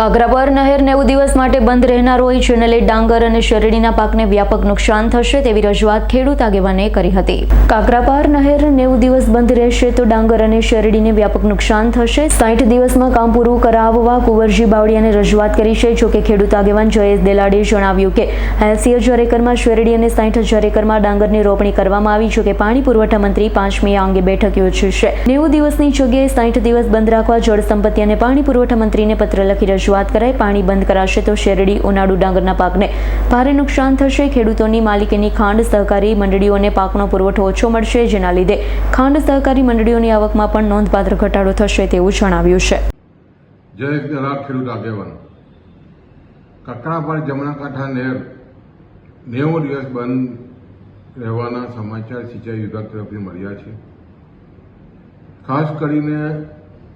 કાગરાપર નહેર નેવું દિવસ માટે બંધ રહેનાર હોય જેને લઈ ડાંગર અને શેરડીના પાકને વ્યાપક નુકસાન થશે તેવી રજૂઆત ખેડૂત આગેવાને કરી હતી. કાગરાપાર નહેર નેવું દિવસ બંધ રહેશે તો ડાંગર અને શેરડીને વ્યાપક નુકસાન થશે. સાઠ દિવસમાં કામ પૂરું કરાવવા કુંવરજી બાવળિયાને રજૂઆત કરી છે. જોકે ખેડૂત આગેવાન જયેશ દેલાડીએ જણાવ્યું કે એસી હજાર એકરમાં શેરડી અને સાઠ હજાર એકરમાં ડાંગરની રોપણી કરવામાં આવી. જોકે પાણી પુરવઠા મંત્રી પાંચમી આ અંગે બેઠક યોજશે. નેવું દિવસની જગ્યાએ સાઠ દિવસ બંધ રાખવા જળ સંપત્તિ અને પાણી પુરવઠા મંત્રીને પત્ર લખી રજૂઆત કરાઈ. પાણી બંધ કરાશે તો શેરડી, ઉનાળુ, ડાંગરના પાકને ભારે નુકસાન થશે. ખેડૂતોની માલિકીની ખાંડ સહકારી મંડળીઓને પાકનો પુરવઠો ઓછો મળશે, જેના લીધે ખાંડ સહકારી મંડળીઓની આવકમાં પણ નોંધપાત્ર ઘટાડો થશે તેવું જણાવ્યું છે. જયેશ દલાલ ખેડૂત આગેવાન. કકડાપાડ જમણા કાંઠા નહેર નેવું દિવસ બંધ રહેવાના સમાચાર સિંચાઈ વિભાગ તરફથી મળ્યા છે. ખાસ કરીને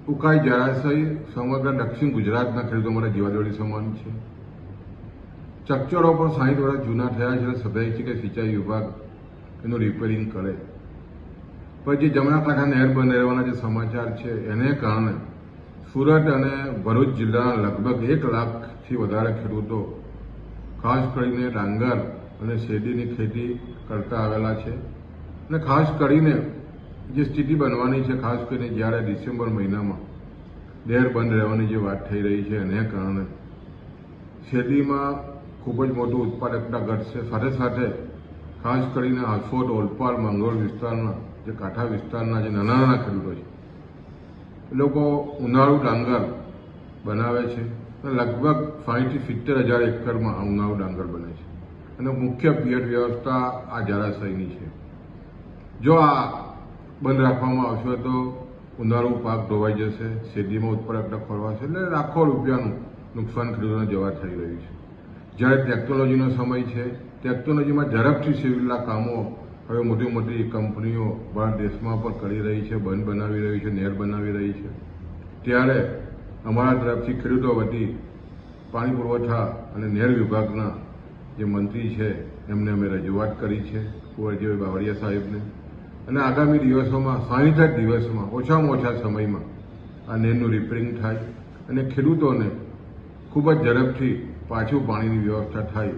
ઉકાઈ જળાશય સમગ્ર દક્ષિણ ગુજરાતના ખેડૂતો માટે જીવાદોડી સમાન છે. ચકચરો પણ સાહીઠ વર્ષ જૂના થયા છે અને સદાય છે કે સિંચાઈ વિભાગ એનું રિપેરિંગ કરે. પણ જે જમણા નહેર બંધ રહેવાના જે સમાચાર છે, એને કારણે સુરત અને ભરૂચ જિલ્લાના લગભગ એક લાખથી વધારે ખેડૂતો ખાસ કરીને ડાંગર અને શેરડીની ખેતી કરતા આવેલા છે. અને ખાસ કરીને જે સ્થિતિ બનવાની છે, ખાસ કરીને જ્યારે ડિસેમ્બર મહિનામાં ડેર બંધ રહેવાની જે વાત થઈ રહી છે, એને કારણે શેરડીમાં ખૂબ જ મોટું ઉત્પાદકતા ઘટશે. સાથે સાથે ખાસ કરીને આસોદ ઓલપાડ મંગોળ વિસ્તારના જે કાંઠા વિસ્તારના જે નાના નાના ખેડૂતો છે, એ લોકો ઉનાળુ ડાંગર બનાવે છે લગભગ સાહીઠથી સિત્તેર હજાર એકરમાં ઉનાળુ ડાંગર બને છે. અને મુખ્ય પિયત વ્યવસ્થા આ જળાશયની છે. જો આ બંધ રાખવામાં આવશે તો ઉનાળુ પાક ધોવાઈ જશે, શેરડીમાં ઉત્પાદકતા ખોરવાશે એટલે લાખો રૂપિયાનું નુકસાન ખેડૂતોને જવા થઈ રહ્યું છે. જ્યારે ટેકનોલોજીનો સમય છે, ટેકનોલોજીમાં ઝડપથી સિવિલના કામો હવે મોટી મોટી કંપનીઓ ભારત દેશમાં પણ કરી રહી છે, બંધ બનાવી રહી છે નહેર બનાવી રહી છે. ત્યારે અમારા તરફથી ખેડૂતો વતી પાણી પુરવઠા અને નહેર વિભાગના જે મંત્રી છે, એમને અમે રજૂઆત કરી છે, કુંવરજીભાઈ બાવળિયા સાહેબને. અને આગામી દિવસોમાં સાહીઠ દિવસમાં, ઓછામાં ઓછા સમયમાં આ નેરનું રિપેરિંગ થાય અને ખેડૂતોને ખૂબ જ ઝડપથી પાછું પાણીની વ્યવસ્થા થાય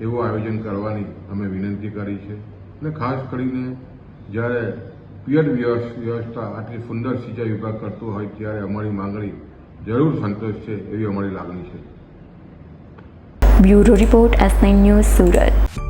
એવું આયોજન કરવાની અમે વિનંતી કરી છે. અને ખાસ કરીને જ્યારે પિયત વ્યવસ્થા આટલી સુંદર સિંચાઈ વિભાગ કરતું હોય ત્યારે અમારી માંગણી જરૂર સંતોષ છે એવી અમારી લાગણી છે. Bureau report S news Surat.